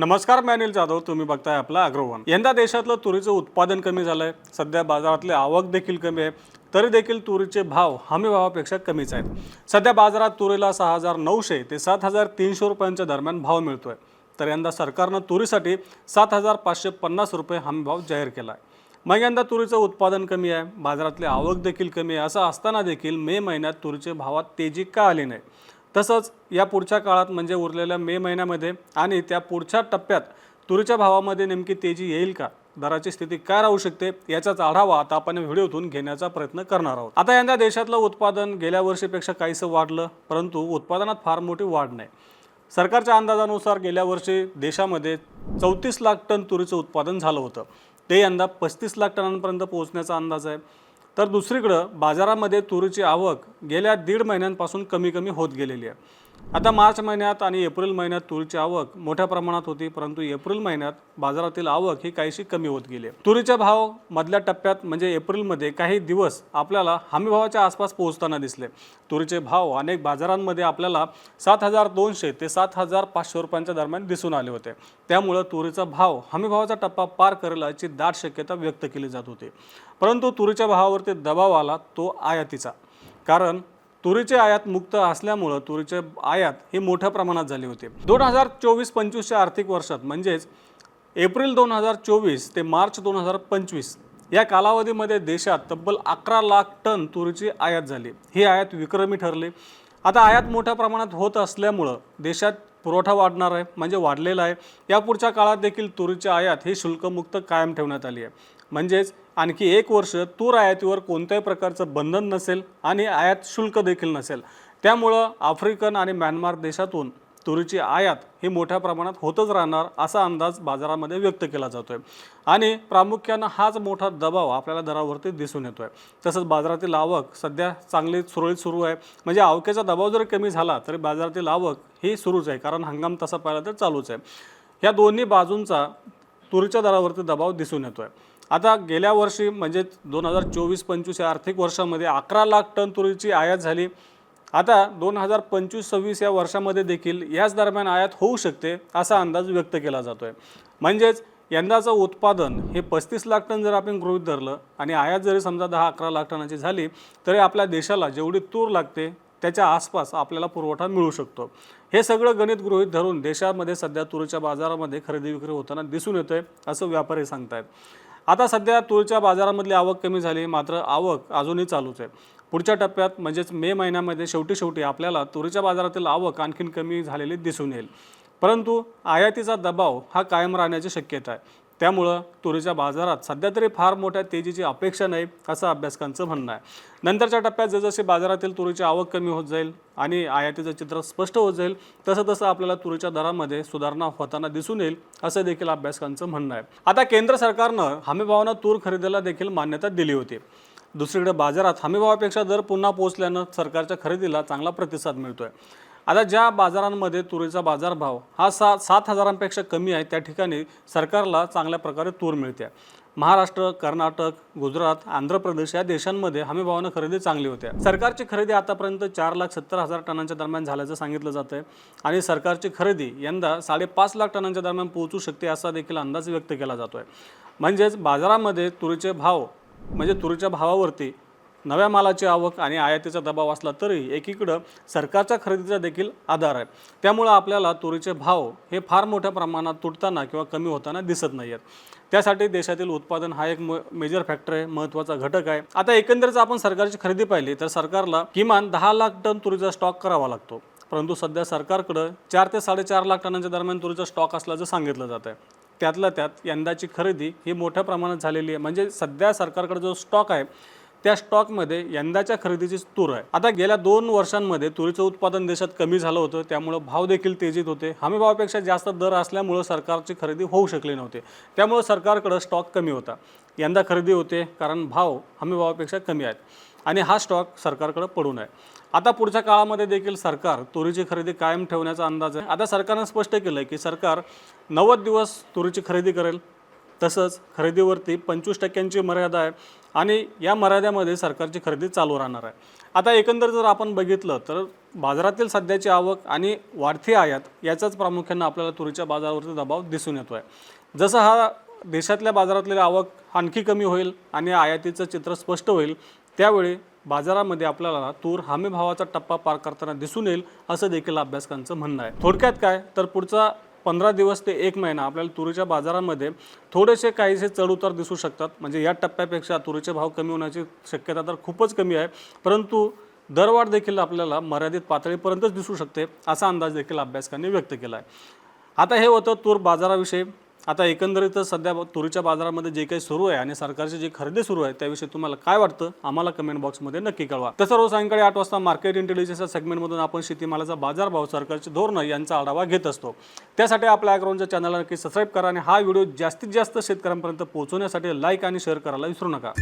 नमस्कार मी अनिल जाधव तुम्ही बघताय आपला अग्रवन. यंदा देशातलं तुरीचं उत्पादन कमी झालंय. सध्या बाजारातली आवक देखील कमी आहे. तरी देखील तुरीचे भाव हमी भावापेक्षा कमीच आहेत. सध्या बाजारात तुरीला सहा हजार नऊशे ते सात हजार तीनशे रुपयांच्या दरम्यान भाव मिळतोय. तर यंदा सरकारनं तुरीसाठी सात हजार पाचशे पन्नास रुपये हमी भाव जाहीर केला आहे मग यंदा तुरीचं उत्पादन कमी आहे. बाजारातली आवक देखील कमी आहे. असं असताना देखील मे महिन्यात तुरीचे भावात तेजी का आली नाही? तसंच या पुढच्या काळात म्हणजे उरलेल्या मे महिन्यामध्ये आणि त्या पुढच्या टप्प्यात तुरीच्या भावामध्ये नेमकी तेजी येईल का? दराची स्थिती काय राहू शकते? याचाच आढावा आता आपण व्हिडिओतून घेण्याचा प्रयत्न करणार आहोत. आता यंदा देशातलं उत्पादन गेल्या वर्षीपेक्षा काहीसं वाढलं परंतु उत्पादनात फार मोठी वाढ नाही. सरकारच्या अंदाजानुसार गेल्या वर्षी देशामध्ये चौतीस लाख टन तुरीचं उत्पादन झालं होतं. ते यंदा पस्तीस लाख टनांपर्यंत पोहोचण्याचा अंदाज आहे. तर दुसरीकडं बाजारामध्ये तुरीची आवक गेल्या दीड महिन्यांपासून कमी कमी होत गेलेली आहे. आता मार्च महिन्यात आणि एप्रिल महिन्यात तुरीची आवक मोठ्या प्रमाणात होती परंतु एप्रिल महिन्यात बाजारातील आवक ही काहीशी कमी होत गेली. तुरीचे भाव मधल्या टप्प्यात म्हणजे एप्रिलमध्ये काही दिवस आपल्याला हमीभावाच्या आसपास पोहोचताना दिसले. तुरीचे भाव अनेक बाजारांमध्ये आपल्याला सात हजार दोनशे ते सात हजार पाचशे रुपयांच्या दरम्यान दिसून आले होते. त्यामुळं तुरीचा भाव हमीभावाचा टप्पा पार करेल याची दाट शक्यता व्यक्त केली जात होती. परंतु तुरीच्या भावावरती दबाव आला तो आयातीचा. कारण तुरीचे आयात मुक्त असल्यामुळं तुरीचे आयात ही मोठ्या प्रमाणात झाली होती. दोन हजार चोवीस पंचवीसच्या आर्थिक वर्षात म्हणजेच एप्रिल दोन हजार चोवीस ते मार्च दोन हजार पंचवीस या कालावधीमध्ये देशात तब्बल अकरा लाख टन तुरीची आयात झाली. ही आयात विक्रमी ठरली. आता आयात मोठ्या प्रमाणात होत असल्यामुळं देशात पुरवठा वाढणार आहे म्हणजे वाढलेला आहे. या पुढच्या काळात देखील तुरीची आयात ही शुल्कमुक्त कायम ठेवण्यात आली आहे. म्हणजेच आणखी एक वर्ष तूर आयातीवर कोणत्याही प्रकारचं बंधन नसेल आणि आयात शुल्क देखील नसेल. त्यामुळं आफ्रिकन आणि म्यानमार देशातून तुरीची आयात ही मोठ्या प्रमाणात होतच राहणार असा अंदाज बाजारामध्ये व्यक्त केला जातोय. आणि प्रामुख्यानं हाच मोठा दबाव आपल्याला दरावरती दिसून येतोय. तसंच बाजारातील आवक सध्या चांगली सुरळीत सुरू आहे. म्हणजे आवकेचा दबाव जर कमी झाला तरी बाजारातील आवक ही सुरूच आहे कारण हंगाम तसा पाहिला तर चालूच आहे. या दोन्ही बाजूंचा तुरीच्या दरावरती दबाव दिसून येतोय. आता गेल्या वर्षी म्हणजे दोन हजार चोवीस पंचवीस या आर्थिक वर्षामध्ये अकरा लाख टन तुरीची आयात झाली. आता दोन हजार पंचवीस सव्वीस या वर्षामध्ये देखील याच दरम्यान आयात होऊ शकते असा अंदाज व्यक्त केला जातो आहे म्हणजेच यंदाचं उत्पादन हे पस्तीस लाख टन जर आपण गृहित धरलं आणि आयात जरी समजा दहा अकरा लाख टनाची झाली तरी आपल्या देशाला जेवढी तूर लागते त्याच्या आसपास आपल्याला पुरवठा मिळू शकतो. हे सगळं गणित गृहित धरून देशामध्ये सध्या तुरीच्या बाजारामध्ये खरेदी विक्री होताना दिसून येतंय असं व्यापारी सांगतायत. आता सध्या तूळच्या बाजारामधली आवक कमी झाली मात्र आवक अजूनही चालूच आहे. पुढच्या टप्प्यात म्हणजेच मे महिन्यामध्ये शेवटी शेवटी आपल्याला तुरीच्या बाजारातील आवक आणखीन कमी झालेली दिसून येईल. परंतु आयातीचा दबाव हा कायम राहण्याची शक्यता आहे. त्यामुळं तुरीच्या बाजारात सध्या तरी फार मोठ्या तेजीची अपेक्षा नाही असं अभ्यासकांचं म्हणणं आहे. नंतरच्या टप्प्यात जसजशी बाजारातील तुरीची आवक कमी होत जाईल आणि आयातीचं चित्र स्पष्ट होत जाईल तसं तसं आपल्याला तुरीच्या दरामध्ये सुधारणा होताना दिसून येईल असं देखील अभ्यासकांचं म्हणणं आहे. आता केंद्र सरकारनं हमीभावानं तूर खरेदीला देखील मान्यता दिली होती. दुसरीकडे बाजारात हमीभावापेक्षा दर पुन्हा पोहोचल्यानं सरकारच्या खरेदीला चांगला प्रतिसाद मिळतोय. आता ज्या बाजारांमध्ये तुरीचा बाजारभाव हा सा सात हजारांपेक्षा कमी आहे त्या ठिकाणी सरकारला चांगल्या प्रकारे तूर मिळते. महाराष्ट्र कर्नाटक गुजरात आंध्र प्रदेश या देशांमध्ये हमीभावानं खरेदी चांगली होत्या सरकारची खरेदी आतापर्यंत चार लाख सत्तर हजार टनांच्या दरम्यान झाल्याचं सांगितलं जातं आहे आणि सरकारची खरेदी यंदा साडेपाच लाख टनांच्या दरम्यान पोहोचू शकते असा देखील अंदाज व्यक्त केला जातो आहे म्हणजेच बाजारामध्ये तुरीचे भाव म्हणजे तुरीच्या भावावरती नव्या मालाची आवक आणि आयातीचा दबाव असला तरी एकीकडं सरकारच्या खरेदीचा देखील आधार आहे. त्यामुळं आपल्याला तुरीचे भाव हे फार मोठ्या प्रमाणात तुटताना किंवा कमी होताना दिसत नाही आहेत त्यासाठी देशातील उत्पादन हा एक मेजर फॅक्टर आहे महत्त्वाचा घटक आहे. आता एकंदरीत आपण सरकारची खरेदी पाहिली तर सरकारला किमान दहा लाख टन तुरीचा स्टॉक करावा लागतो. परंतु सध्या सरकारकडं चार ते साडेचार लाख टनांच्या दरम्यान तुरीचा स्टॉक असल्याचं सांगितलं जात आहे त्यातल्या त्यात यंदाची खरेदी ही मोठ्या प्रमाणात झालेली आहे. म्हणजे सध्या सरकारकडे जो स्टॉक आहे त्या स्टॉकमध्ये यंदाच्या खरेदीची तूर आहे. आता गेल्या दोन वर्षांमध्ये तुरीचं उत्पादन देशात कमी झालं होतं त्यामुळं भाव देखील तेजीत होते. हमी भावापेक्षा जास्त दर असल्यामुळं सरकारची खरेदी होऊ शकली नव्हती. त्यामुळं सरकारकडं स्टॉक कमी होता. यंदा खरेदी होते कारण भाव हमी भावापेक्षा कमी आहेत. आणि हा स्टॉक सरकारकडे पडून आहे. आता पुढच्या काळामध्ये देखील सरकार तुरीची खरेदी कायम ठेवण्याचा अंदाज आहे. आता सरकारनं स्पष्ट केलं आहे की सरकार नव्वद दिवस तुरीची खरेदी करेल. तसंच खरेदीवरती पंचवीस टक्क्यांची मर्यादा आहे. आणि या मर्यादेमध्ये सरकारची खरेदी चालू राहणार आहे. आता एकंदर जर आपण बघितलं तर बाजारातील सध्याची आवक आणि वाढती आयात याचाच प्रामुख्यानं आपल्याला तुरीच्या बाजारावरती दबाव दिसून येतो आहे जसं हा देशातल्या बाजारातली आवक आणखी कमी होईल आणि आयातीचं चित्र स्पष्ट होईल त्यावेळी बाजारामध्ये आपल्याला तूर हमी भावाचा टप्पा पार करताना दिसून येईल असं देखील अभ्यासकांचं म्हणणं आहे. थोडक्यात काय? तर पुढचा पंधरा दिवस ते एक महिना आपल्याला तुरीच्या बाजारामध्ये थोडेसे काहीसे चढउतार दिसू शकतात. म्हणजे या टप्प्यापेक्षा तुरीचे भाव कमी होण्याची शक्यता तर खूपच कमी आहे. परंतु दरवाढ देखील आपल्याला मर्यादित पातळीपर्यंतच दिसू शकते असा अंदाज देखील अभ्यासकांनी व्यक्त केला आहे आता हे होतं तूर बाजाराविषयी. आता एकंदरीतच सध्या तुरीच्या बाजारामध्ये जे काही सुरू आहे आणि सरकारची जी खरेदी सुरू आहे त्याविषयी तुम्हाला काय वाटतं? आम्हाला कमेंट बॉक्समध्ये नक्की कळवा. तसं रोज सायंकाळी आठ वाजता मार्केट इंटेलिजन्सच्या सेगमेंटमधून आपण शेतीमालाचा बाजारभाव सरकारची धोरणं यांचा आढावा घेत असतो. त्यासाठी आपल्या अॅग्राऊंडच्या चॅनलला नक्की सबस्क्राईब करा आणि हा व्हिडिओ जास्तीत जास्त शेतकऱ्यांपर्यंत पोहोचवण्यासाठी लाईक आणि शेअर करायला विसरू नका.